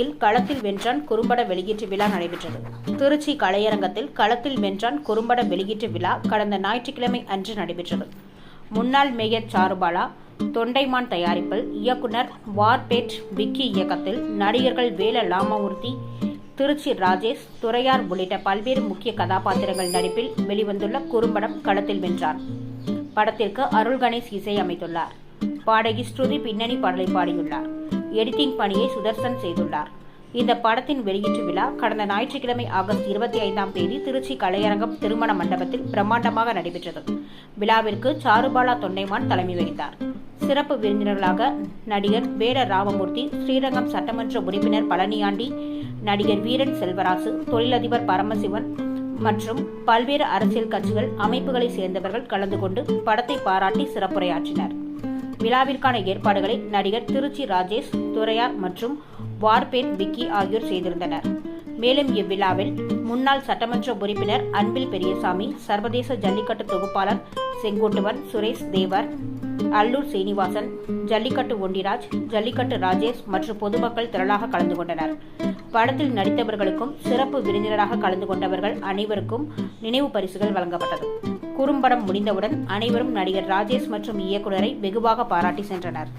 திருச்சியில் களத்தில் வென்றான் குறும்பட வெளியீட்டு விழா நடைபெற்றது. திருச்சி கலையரங்கத்தில் களத்தில் வென்றான் குறும்பட வெளியீட்டு விழா கடந்த ஞாயிற்றுக்கிழமை அன்று நடைபெற்றது. முன்னாள் மேயர் சாருபாலா தொண்டைமான் தயாரிப்பில் இயக்குனர் வார்பேட் விக்கி இயக்கத்தில் நடிகர்கள் வேல லாமமூர்த்தி திருச்சி ராஜேஷ் துறையார் உள்ளிட்ட பல்வேறு முக்கிய கதாபாத்திரங்கள் நடிப்பில் வெளிவந்துள்ள குறும்படம் களத்தில் வென்றார். படத்திற்கு அருள் கணேஷ் இசை அமைத்துள்ளார் பாடகி ஸ்ருதி பின்னணி பாடலை பாடியுள்ளார். எடிட்டிங் பணியை சுதர்சன் செய்துள்ளார். இந்த படத்தின் வெளியீட்டு விழா கடந்த ஞாயிற்றுக்கிழமை ஆகஸ்ட் இருபத்தி ஐந்தாம் தேதி திருச்சி கலையரங்கம் திருமண மண்டபத்தில் பிரம்மாண்டமாக நடைபெற்றது. விழாவிற்கு சாருபாலா தொண்டைமான் தலைமை வகித்தார். சிறப்பு விருந்தினர்களாக நடிகர் வேட ராமமூர்த்தி ஸ்ரீரங்கம் சட்டமன்ற உறுப்பினர் பழனியாண்டி நடிகர் வீரன் செல்வராசு தொழிலதிபர் பரமசிவன் மற்றும் பல்வேறு அரசியல் கட்சிகள் அமைப்புகளை சேர்ந்தவர்கள் கலந்து கொண்டு படத்தை பாராட்டி சிறப்புரையாற்றினர். விழாவிற்கான ஏற்பாடுகளை நடிகர் திருச்சி ராஜேஷ் துரையார் மற்றும் வார்பேன் விக்கி ஆகியோர் செய்திருந்தனர். மேலும் இவ்விழாவில் முன்னாள் சட்டமன்ற உறுப்பினர் அன்பில் பெரியசாமி சர்வதேச ஜல்லிக்கட்டு தொகுப்பாளர் செங்கோட்டுவன் சுரேஷ் தேவர் அல்லூர் சீனிவாசன் ஜல்லிக்கட்டு ஒண்டிராஜ் ஜல்லிக்கட்டு ராஜேஷ் மற்றும் பொதுமக்கள் திரளாக கலந்து கொண்டனர். படத்தில் நடித்தவர்களுக்கும் சிறப்பு விருந்தினராக கலந்து கொண்டவர்கள் அனைவருக்கும் நினைவு பரிசுகள் வழங்கப்பட்டது. குறும்படம் முடிந்தவுடன் அனைவரும் நடிகர் ராஜேஷ் மற்றும் இயக்குனரை வெகுவாக பாராட்டி சென்றனர்.